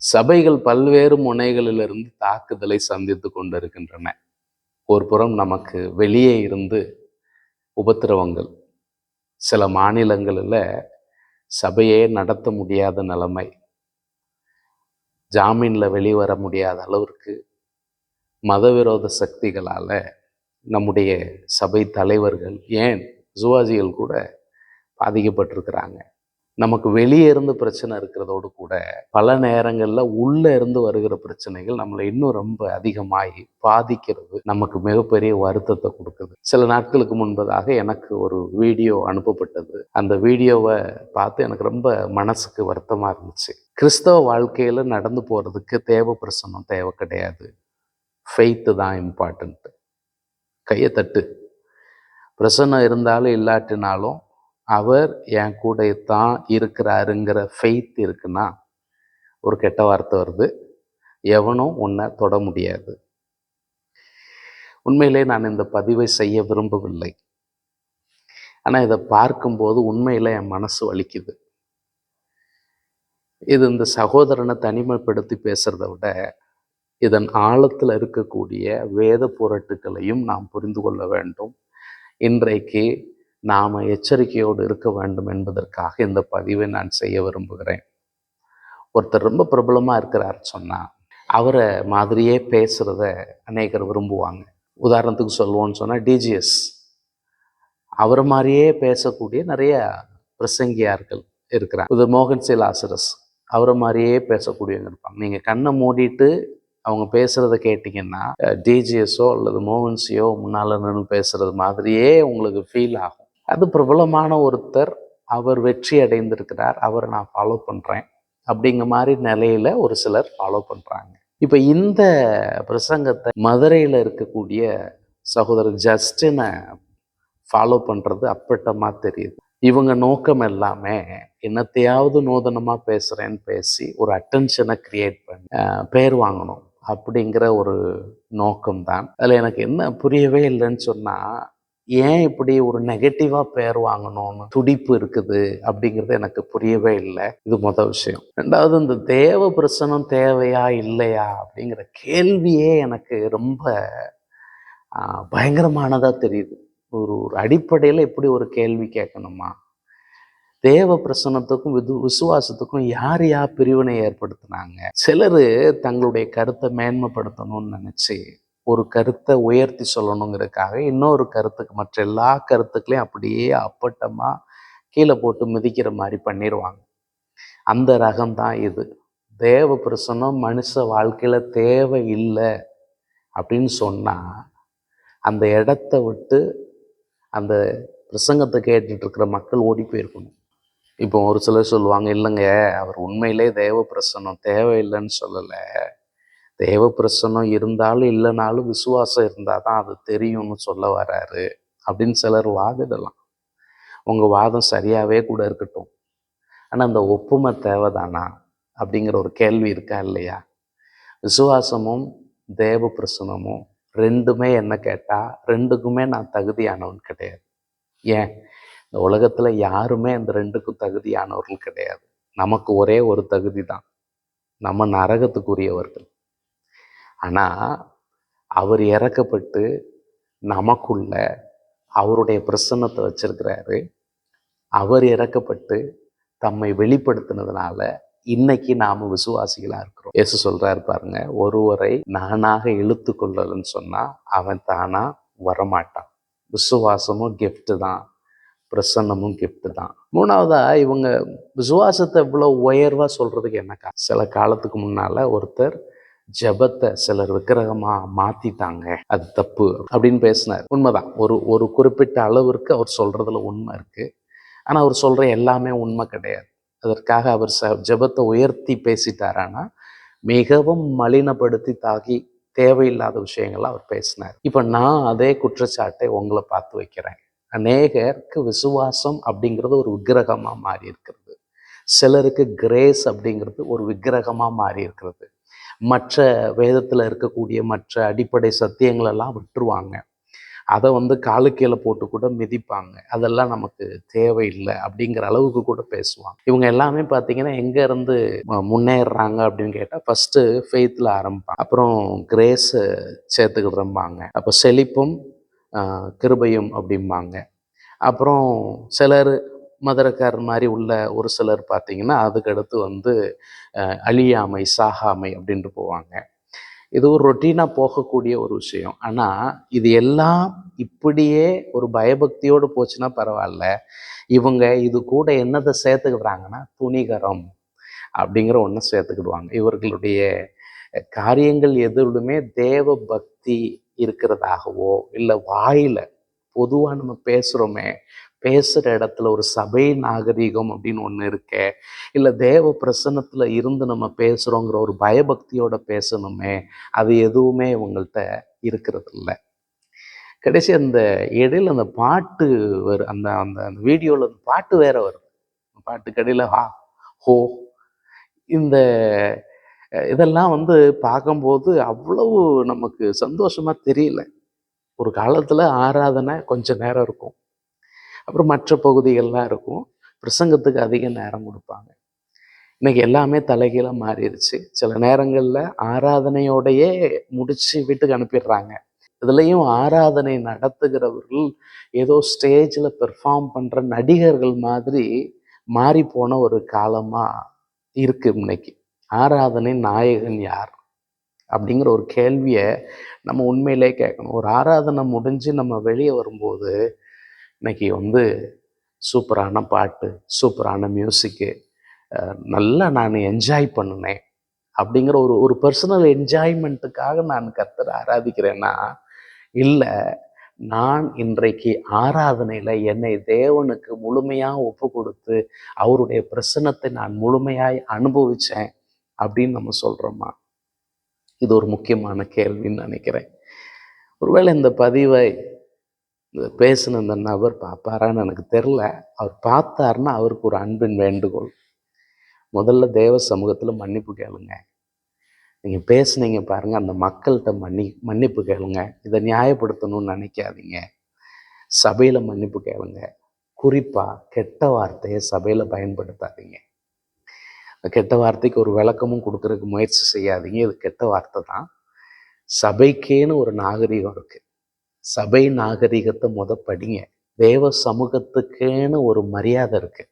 சபைகள் பல்வேறு முனைகளிலிருந்து தாக்குதலை சந்தித்து கொண்டிருக்கின்றன. ஒரு புறம் நமக்கு வெளியே இருந்து உபத்திரவங்கள். சில மாநிலங்களில் சபையே நடத்த முடியாத நிலைமை. ஜாமீனில் வெளிவர முடியாத அளவிற்கு மதவிரோத சக்திகளால் நம்முடைய சபை தலைவர்கள் ஏன் ஜுவாஜிகள் கூட பாதிக்கப்பட்டிருக்கிறாங்க. நமக்கு வெளியே இருந்து பிரச்சனை இருக்கிறதோடு கூட பல நேரங்களில் உள்ளே இருந்து வருகிற பிரச்சனைகள் நம்மளை இன்னும் ரொம்ப அதிகமாகி பாதிக்கிறது நமக்கு மிகப்பெரிய வருத்தத்தை கொடுக்குது. சில நாட்களுக்கு முன்பதாக எனக்கு ஒரு வீடியோ அனுப்பப்பட்டது. அந்த வீடியோவை பார்த்து எனக்கு ரொம்ப மனசுக்கு வருத்தமாக இருந்துச்சு. கிறிஸ்தவ வாழ்க்கையில் நடந்து போகிறதுக்கு தேவை பிரசனம் தேவை கிடையாது. ஃபெய்த்து தான் இம்பார்ட்டண்ட்டு கையை தட்டு. பிரசன்னம் இருந்தாலும் இல்லாட்டினாலும் அவர் என் கூட தான் இருக்கிறாருங்கிற ஃபெய்த் இருக்குன்னா ஒரு கெட்ட வார்த்தை வருது. எவனும் உன்னை தொட முடியாது. உண்மையிலே நான் இந்த பதிவை செய்ய விரும்பவில்லை. ஆனால் இதை பார்க்கும்போது உண்மையில் என் மனசு வலிக்குது. இது இந்த சகோதரனை தனிமைப்படுத்தி பேசுகிறத விட இதன் ஆழத்தில் இருக்கக்கூடிய வேத புரட்டுகளையும் நாம் புரிந்து கொள்ள வேண்டும். இன்றைக்கு நாம் எச்சரிக்கையோடு இருக்க வேண்டும் என்பதற்காக இந்த பதிவை நான் செய்ய விரும்புகிறேன். ஒருத்தர் ரொம்ப பிரபலமாக இருக்கிறார் சொன்னால் அவரை மாதிரியே பேசுகிறத அநேகர் விரும்புவாங்க. உதாரணத்துக்கு சொல்லுவோன்னு சொன்னால் டிஜிஎஸ் அவரை மாதிரியே பேசக்கூடிய நிறைய பிரசங்கியார்கள் இருக்கிறாங்க. இது மோகன் சிலாசரஸ். அவரை மாதிரியே பேசக்கூடியவங்க இருப்பாங்க. நீங்கள் கண்ணை மூடிட்டு அவங்க பேசுகிறத கேட்டிங்கன்னா டிஜிஎஸோ அல்லது மோகன்சியோ முன்னால் நின்று பேசுகிறது மாதிரியே உங்களுக்கு ஃபீல் ஆகும். அது பிரபலமான ஒருத்தர் அவர் வெற்றி அடைந்திருக்கிறார் அவரை நான் ஃபாலோ பண்ணுறேன் அப்படிங்கிற மாதிரி நிலையில் ஒரு சிலர் ஃபாலோ பண்ணுறாங்க இப்போ இந்த பிரசங்கத்தை மதுரையில் இருக்கக்கூடிய சகோதரர் ஜஸ்டினை ஃபாலோ பண்ணுறது அப்பட்டமாக தெரியுது. இவங்க நோக்கம் எல்லாமே என்னத்தையாவது நூதனமாக பேசுகிறேன்னு பேசி ஒரு அட்டென்ஷனை க்ரியேட் பண்ணி பேர் வாங்கணும் அப்படிங்கிற ஒரு நோக்கம்தான். அதில் எனக்கு என்ன புரியவே இல்லைன்னு சொன்னால் ஏன் இப்படி ஒரு நெகட்டிவாக பேர் வாங்கணும்னு துடிப்பு இருக்குது அப்படிங்கிறது எனக்கு புரியவே இல்லை. இது மொதல் விஷயம். ரெண்டாவது இந்த தேவ பிரசனம் தேவையா இல்லையா அப்படிங்கிற கேள்வியே எனக்கு ரொம்ப பயங்கரமானதாக தெரியுது. ஒரு ஒரு அடிப்படையில் எப்படி ஒரு கேள்வி கேட்கணுமா? தேவ பிரசனத்துக்கும் விது விசுவாசத்துக்கும் யார் யார் பிரிவினை ஏற்படுத்தினாங்க? சிலர் தங்களுடைய கருத்தை மேன்மைப்படுத்தணும்னு நினச்சி ஒரு கருத்தை உயர்த்தி சொல்லணுங்கிறதுக்காக இன்னொரு கருத்துக்கு மற்ற எல்லா கருத்துக்களையும் அப்படியே அப்பட்டமாக கீழே போட்டு மிதிக்கிற மாதிரி பண்ணிடுவாங்க அந்த ரகம்தான் இது. தேவ பிரசனம் மனுஷ வாழ்க்கையில் தேவை இல்லை அப்படின்னு சொன்னால் அந்த இடத்த விட்டு அந்த பிரசங்கத்தை கேட்டுட்ருக்கிற மக்கள் ஓடி போயிருக்கணும். இப்போ ஒரு சிலர் சொல்லுவாங்க இல்லைங்க அவர் உண்மையிலே தேவ பிரசனம் தேவையில்லைன்னு சொல்லலை. தேவ பிரசனம் இருந்தாலும் இல்லைனாலும் விசுவாசம் இருந்தால் தான் அது தெரியும்னு சொல்ல வராரு. அப்படின்னு சிலர் வாதிடலாம். உங்கள் வாதம் சரியாகவே கூட இருக்கட்டும். ஆனால் அந்த ஒப்புமை தேவைதானா? அப்படிங்கிற ஒரு கேள்வி இருக்கா இல்லையா? விசுவாசமும் தேவ பிரசனமும் ரெண்டுமே என்ன கேட்டால் ரெண்டுக்குமே நான் தகுதியானவன் கிடையாது. ஏன்? இந்த உலகத்தில் யாருமே அந்த ரெண்டுக்கும் தகுதியானவர்கள் கிடையாது. நமக்கு ஒரே ஒரு தகுதி தான் நம்ம நரகத்துக்குரியவர்கள். ஆனால் அவர் இறக்கப்பட்டு நமக்குள்ள அவருடைய பிரசன்னத்தை வச்சிருக்கிறாரு. அவர் இறக்கப்பட்டு தம்மை வெளிப்படுத்தினதுனால இன்னைக்கு நாம விசுவாசிகளாக இருக்கிறோம். எசு சொல்றாரு பாருங்க ஒருவரை நானாக இழுத்து கொள்ளலன்னு சொன்னா அவன் தானா வரமாட்டான். விசுவாசமும் கிஃப்ட் தான் பிரசன்னமும் கிஃப்ட் தான். மூணாவதா இவங்க விசுவாசத்தை இவ்வளோ உயர்வா சொல்றதுக்கு என்ன சில காலத்துக்கு முன்னால ஒருத்தர் ஜபத்தை சிலர் விக்கிரகமாக மாற்றிட்டாங்க அது தப்பு அப்படின்னு பேசினார். உண்மைதான். ஒரு ஒரு குறிப்பிட்ட அளவிற்கு அவர் சொல்கிறதுல உண்மை இருக்குது ஆனால் அவர் சொல்கிற எல்லாமே உண்மை கிடையாது. அதற்காக அவர் ச ஜபத்தை உயர்த்தி பேசிட்டாரானா மிகவும் மலினப்படுத்தி தாக்கி தேவையில்லாத விஷயங்கள்லாம் அவர் பேசினார். இப்போ நான் அதே குற்றச்சாட்டை உங்களை பார்த்து வைக்கிறேன். அநேகருக்கு விசுவாசம் அப்படிங்கிறது ஒரு விக்கிரகமாக மாறி இருக்கிறது சிலருக்கு கிரேஸ் அப்படிங்கிறது ஒரு விக்கிரகமாக மாறி இருக்கிறது மற்ற வேதத்தில் இருக்கக்கூடிய மற்ற அடிப்படை சத்தியங்களெல்லாம் விட்டுருவாங்க. அதை வந்து காலு போட்டு கூட மிதிப்பாங்க. அதெல்லாம் நமக்கு தேவையில்லை அப்படிங்கிற அளவுக்கு கூட பேசுவாங்க இவங்க எல்லாமே பார்த்தீங்கன்னா எங்கேருந்து முன்னேறுறாங்க அப்படின்னு கேட்டால் ஃபஸ்ட்டு ஃபெய்த்தில் ஆரம்பிப்பாங்க. அப்புறம் கிரேஸை சேர்த்துக்கிடுறம்பாங்க. அப்போ செழிப்பும் கிருபையும் அப்படிம்பாங்க. அப்புறம் சிலர் மதுரக்கார் மாதிரி உள்ள ஒரு சிலர் பார்த்தீங்கன்னா அதுக்கடுத்து வந்து அழியாமை சாகாமை அப்படின்ட்டு போவாங்க. இது ஒரு ரொட்டீனாக போகக்கூடிய ஒரு விஷயம். ஆனால் இது எல்லாம் இப்படியே ஒரு பயபக்தியோடு போச்சுன்னா பரவாயில்ல. இவங்க இது கூட என்னதை சேர்த்துக்கிறாங்கன்னா துணிகரம் அப்படிங்கிற ஒன்று சேர்த்துக்கிடுவாங்க. இவர்களுடைய காரியங்கள் எதுவுமே தேவ பக்தி இருக்கிறதாகவோ இல்லை வாயில் பொதுவாக நம்ம பேசுகிறோமே பேசுகிற இடத்துல ஒரு சபை நாகரீகம் அப்படின்னு ஒன்று இருக்கே இல்லை தேவ பிரசன்னத்தில் இருந்து நம்ம பேசுகிறோங்கிற ஒரு பயபக்தியோட பேசணுமே அது எதுவுமே இவங்கள்ட்ட இருக்கிறது இல்லை கடைசி அந்த இடையில அந்த பாட்டு வரு அந்த அந்த அந்த வீடியோவில் அந்த பாட்டு வேற வருது. பாட்டு கடையில் ஹா ஹோ இந்த இதெல்லாம் வந்து பார்க்கும்போது அவ்வளவு நமக்கு சந்தோஷமா தெரியல. ஒரு காலத்தில் ஆராதனை கொஞ்சம் நேரம் இருக்கும். அப்புறம் மற்ற பகுதிகள்லாம் இருக்கும். பிரசங்கத்துக்கு அதிக நேரம் கொடுப்பாங்க. இன்னைக்கு எல்லாமே தலைகீழாக மாறிடுச்சு. சில நேரங்களில் ஆராதனையோடையே முடிச்சு வீட்டுக்கு அனுப்பிடுறாங்க. இதுலேயும் ஆராதனை நடத்துகிறவர்கள் ஏதோ ஸ்டேஜில் பெர்ஃபார்ம் பண்ணுற நடிகர்கள் மாதிரி மாறி போன ஒரு காலமாக இருக்கு இன்னைக்கு. ஆராதனை நாயகன் யார்? அப்படிங்கிற ஒரு கேள்வியை நம்ம உண்மையிலே கேட்கணும். ஒரு ஆராதனை முடிஞ்சு நம்ம வெளியே வரும்போது இன்னைக்கு வந்து சூப்பரான பாட்டு சூப்பரான மியூசிக்கு நல்லா நான் என்ஜாய் பண்ணினேன். அப்படிங்கிற ஒரு ஒரு பர்சனல் என்ஜாய்மெண்ட்டுக்காக நான் கர்த்தரை ஆராதிக்கிறேன்னா இல்லை நான் இன்றைக்கு ஆராதனையில் என்னை தேவனுக்கு முழுமையாக ஒப்பு கொடுத்து அவருடைய பிரசனத்தை நான் முழுமையாய் அனுபவித்தேன் அப்படின்னு நம்ம சொல்கிறோமா இது ஒரு முக்கியமான கேள்வின்னு நினைக்கிறேன். ஒருவேளை இந்த பதிவை பேசின அந்த நபர் பார்ப்பாரான்னு எனக்கு தெரில அவர் பார்த்தாருன்னா அவருக்கு ஒரு அன்பின் வேண்டுகோள். முதல்ல தேவ சமூகத்தில் மன்னிப்பு கேளுங்க. நீங்கள் பேசுனீங்க பாருங்கள் அந்த மக்கள்கிட்ட மன்னி மன்னிப்பு கேளுங்க. இதை நியாயப்படுத்தணும்னு நினைக்காதீங்க. சபையில் மன்னிப்பு கேளுங்க. குறிப்பாக கெட்ட வார்த்தையை சபையில் பயன்படுத்தாதீங்க. கெட்ட வார்த்தைக்கு ஒரு விளக்கமும் கொடுக்கறதுக்கு முயற்சி செய்யாதீங்க. இது கெட்ட வார்த்தை தான். சபைக்கேன்னு ஒரு நாகரிகம் இருக்குது சபை நாகரிகத்தை முத படிங்க. தேவ சமூகத்துக்குன்னு ஒரு மரியாதை இருக்கு.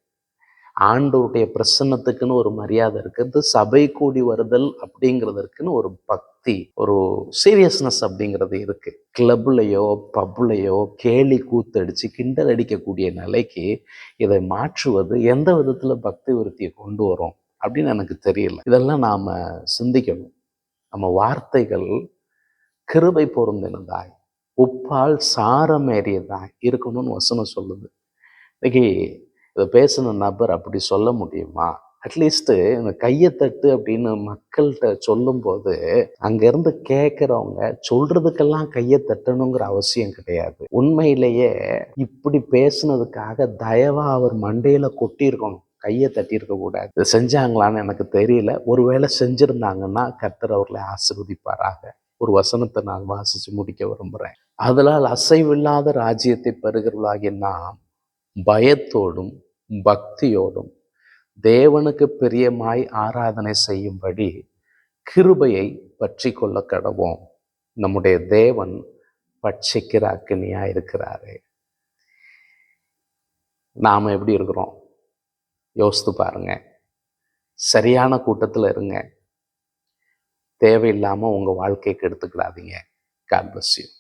ஆண்டோருடைய பிரசன்னத்துக்குன்னு ஒரு மரியாதை இருக்குது சபை கூடி வருதல் அப்படிங்கிறதுக்குன்னு ஒரு பக்தி ஒரு சீரியஸ்னஸ் அப்படிங்கிறது இருக்கு. கிளப்லையோ பப்லையோ கேலி கூத்தடிச்சு கிண்டல் அடிக்கக்கூடிய நிலைக்கு இதை மாற்றுவது எந்த விதத்தில் பக்தி விருத்தியை கொண்டு வரும் அப்படின்னு எனக்கு தெரியல. இதெல்லாம் நாம் சிந்திக்கணும். நம்ம வார்த்தைகள் கிருபை பொருந்தினதாய். உப்பால் சாரமேறியதாய் இருக்கணும்னு வசனம் சொல்லுது. இன்னைக்கு இதை பேசின நபர் அப்படி சொல்ல முடியுமா? அட்லீஸ்ட்டு இந்த கையை தட்டு அப்படின்னு மக்கள்கிட்ட சொல்லும்போது அங்கேருந்து கேட்குறவங்க சொல்கிறதுக்கெல்லாம் கையை தட்டணுங்கிற அவசியம் கிடையாது. உண்மையிலேயே இப்படி பேசுனதுக்காக தயவாக அவர் மண்டையில் கொட்டியிருக்கணும். கையை தட்டியிருக்க கூடாது. இதை செஞ்சாங்களான்னு எனக்கு தெரியல. ஒருவேளை செஞ்சுருந்தாங்கன்னா கர்த்தர் அவர்களை ஆசிர்வதிப்பாராக. ஒரு வசனத்தை நான் வாசித்து முடிக்க விரும்புகிறேன் அதனால் அசைவில்லாத ராஜ்யத்தை பெறுகிறவர்களாகிய நாம் பயத்தோடும் பக்தியோடும் தேவனுக்கு பிரியமாய் ஆராதனை செய்யும்படி கிருபையை பற்றி கொள்ள கடவோம். நம்முடைய தேவன் பட்சிக்கிற அக்கினியா இருக்கிறாரு நாம் எப்படி இருக்கிறோம்? யோசித்து பாருங்க. சரியான கூட்டத்தில் இருங்க. தேவையில்லாமல் உங்கள் வாழ்க்கைக்கு எடுத்துக்கிடாதீங்க. God bless